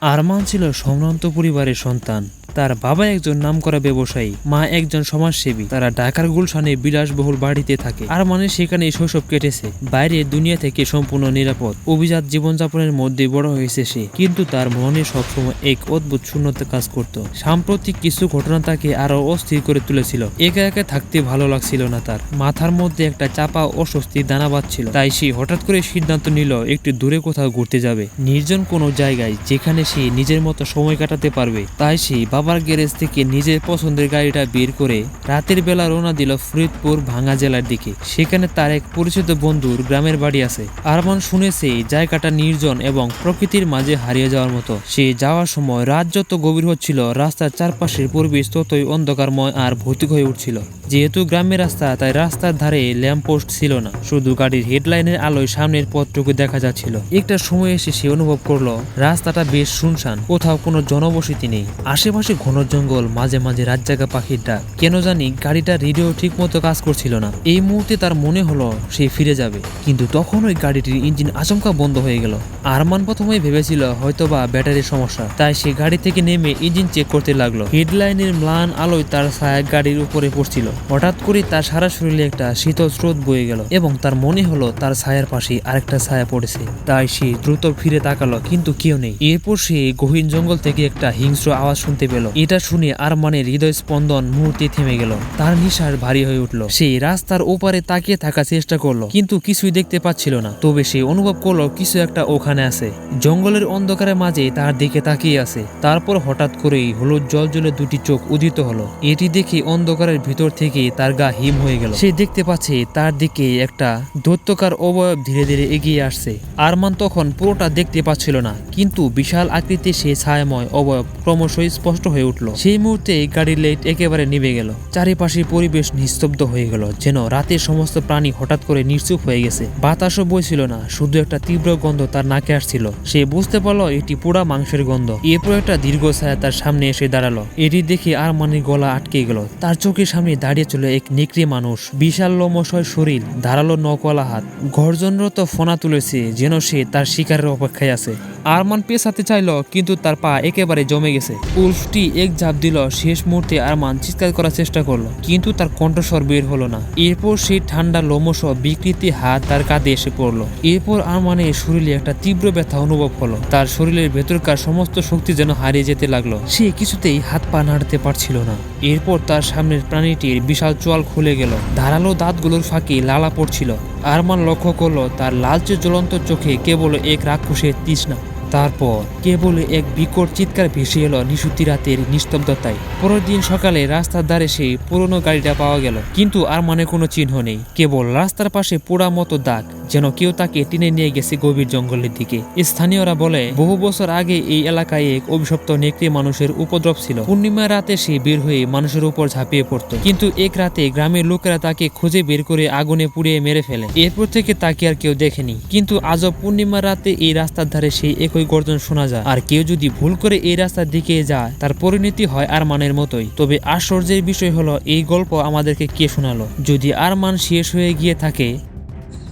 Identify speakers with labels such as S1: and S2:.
S1: আরমান ছিল সম্ভ্রান্ত পরিবারের সন্তান। তার বাবা একজন নামকরা ব্যবসায়ী, মা একজন সমাজসেবী। তারা ঢাকার গুলশানে বিলাসবহুল বাড়িতে থাকে। আরমানের সেখানে শৈশব কেটেছে। বাইরে দুনিয়া থেকে সম্পূর্ণ নিরাপদ। অভিজাত জীবনযাপনের মধ্যে বড় হয়েছে সে। কিন্তু তার মনে সবসময় এক অদ্ভুত শূন্যতা কাজ করত। সাম্প্রতিক কিছু ঘটনা তাকে আরও অস্থির করে তুলেছিল। একা একা থাকতে ভালো লাগছিল না তার। মাথার মধ্যে একটা চাপা, অস্বস্তি দানা বাঁধছিল। তাই সে হঠাৎ করে সিদ্ধান্ত নিল, একটু দূরে কোথাও ঘুরতে যাবে। নির্জন কোনো জায়গায়, যেখানে সে নিজের মতো সময় কাটাতে পারবে। তাই সে বাবার গ্যারেজ থেকে নিজের পছন্দের গাড়িটা বের করে রাতের বেলা রওনা দিল ফরিদপুর ভাঙ্গা জেলার দিকে। সেখানে তার এক পরিচিত বন্ধুর গ্রামের বাড়ি আছে। আরমান শুনেছে, জায়গাটা নির্জন এবং প্রকৃতির মাঝে হারিয়ে যাওয়ার মতো। সে যাওয়ার সময় রাত যত গভীর হচ্ছিল, রাস্তার চারপাশের পরিবেশ ততই অন্ধকারময় আর ভৌতিক হয়ে উঠছিল। যেহেতু গ্রামের রাস্তা, তাই রাস্তার ধারে ল্যাম্পপোস্ট ছিল না। শুধু গাড়ির হেডলাইনের আলোয় সামনের পথটুকু দেখা যাচ্ছিল। একটা সময় এসে সে অনুভব করল, রাস্তাটা বেশ শুনশান, কোথাও কোনো জনবসতি নেই। আশেপাশে ঘন জঙ্গল, মাঝে মাঝে রাত জাগা পাখির ডাক। কেন জানি গাড়িটা রেডিও ঠিক মতো কাজ করছিল না। এই মুহূর্তে তার মনে হলো সে ফিরে যাবে। কিন্তু তখন ওই গাড়িটির ইঞ্জিন আচমকা বন্ধ হয়ে গেল। আরমান প্রথমেই ভেবেছিল হয়তোবা ব্যাটারির সমস্যা। তাই সে গাড়ি থেকে নেমে ইঞ্জিন চেক করতে লাগল। হেডলাইনের ম্লান আলোয় তার ছায়া গাড়ির উপরে পড়ছিল। হঠাৎ করে তার সারা শরীরে একটা শীতল স্রোত বয়ে গেল এবং তার মনে হলো তার ছায়ার পাশে আরেকটা ছায়া পড়েছে। তাই সে দ্রুত ফিরে তাকালো, কিন্তু কেউ নেই। এরপর সে গহীন জঙ্গল থেকে একটা হিংস্র আওয়াজ শুনতে পেল। এটা শুনে আরমানের হৃদয় স্পন্দন মুহূর্তে থেমে গেল। তার নিঃশ্বাস ভারী হয়ে উঠল। সে রাস্তার ওপারে তাকিয়ে থাকার চেষ্টা করল, কিন্তু কিছুই দেখতে পাচ্ছিল না। তবে সে অনুভব করল, কিছু একটা ওখানে আছে। জঙ্গলের অন্ধকারের মাঝে তার দিকে তাকিয়ে আছে। তারপর হঠাৎ করেই হলুদ জল জলে দুটি চোখ উদিত হলো। এটি দেখে অন্ধকারের ভিতর থেকে তার গা হিম হয়ে গেল। সে দেখতে পাচ্ছে তার দিকে একটা দৈত্যকার অবয়ব ধীরে ধীরে এগিয়ে আসছে। আরমান তখন পুরোটা দেখতে পাচ্ছিল না, কিন্তু বিশাল আকৃতির সেই ছায়াময় অবয়ব ক্রমশই স্পষ্ট হয়ে উঠল। সেই মুহূর্তে গাড়ির লাইট একেবারে নিভে গেল। চারিপাশের পরিবেশ নিস্তব্ধ হয়ে গেল, যেন রাতের সমস্ত প্রাণী হঠাৎ করে নিশ্চুপ হয়ে গেছে। বাতাসও বইছিল না, শুধু একটা তীব্র গন্ধ তার নাকে আসছিল। সে বুঝতে পারল এটি পোড়া মাংসের গন্ধ। এরপর একটা দীর্ঘ ছায়া তার সামনে এসে দাঁড়াল। এটি দেখে আর মানে গলা আটকে গেল। তার চোখের সামনে দাঁড়িয়ে ছিল এক নেকড়ে মানুষ। বিশাল লোমশয় শরীর, ধারালো নকলা হাত, গর্জনরত ফোনা তুলেছে, যেন সে তার শিকারের অপেক্ষায় আছে। আরমান পেছাতে চাইল কিন্তু তার পা একেবারে জমে গেছে। উল্ফটি এক ঝাঁপ দিল, শেষ মুহূর্তে আরমান চিৎকার করার চেষ্টা করল, কিন্তু তার কণ্ঠস্বর বের হলো না। এরপর সেই ঠান্ডা লোমশ বিকৃতি হাত তার কাঁধে এসে পড়ল। এরপর আরমানের শরীরে একটা তীব্র ব্যথা অনুভব হলো। তার শরীরের ভেতরকার সমস্ত শক্তি যেন হারিয়ে যেতে লাগল। সে কিছুতেই হাত পা নাড়তে পারছিল না। এরপর তার সামনের প্রাণীটির বিশাল চোয়াল খুলে গেল। ধারালো দাঁতগুলোর ফাঁকে লালা পড়ছিল। আরমান লক্ষ্য করল, তার লালচে জ্বলন্ত চোখে কেবল এক রাক্ষসের তৃষ্ণা। তারপর কেবল এক বিকট চিৎকার ভেসে এলো নিশুতি রাতের নিস্তব্ধতায়। পরের দিন সকালে রাস্তার ধারে সেই পুরনো গাড়িটা পাওয়া গেল। কিন্তু আর মানে কোনো চিহ্ন নেই। কেবল রাস্তার পাশে পোড়া মতো দাগ। যেন কেউ তাকে টেনে নিয়ে গেছে গভীর জঙ্গলের দিকে। স্থানীয়রা বলে, বহু বছর আগে এই এলাকায় এক অভিশপ্ত নেকড়ে মানুষের উপদ্রব ছিল। পূর্ণিমা রাতে সে বের হয়ে মানুষের উপর ঝাঁপিয়ে পড়তো। কিন্তু এক রাতে গ্রামের লোকেরা তাকে খুঁজে বের করে আগুনে পুড়িয়ে মেরে ফেলে। এরপর থেকে তাকে আর কেউ দেখেনি। কিন্তু আজও পূর্ণিমা রাতে এই রাস্তার ধারে সেই একই গর্জন শোনা যায়। আর কেউ যদি ভুল করে এই রাস্তার দিকে যায়, তার পরিণতি হয় আরমানের মতোই। তবে আশ্চর্যের বিষয় হলো, এই গল্প আমাদেরকে কে শোনালো? যদি আরমান শেষ হয়ে গিয়ে থাকে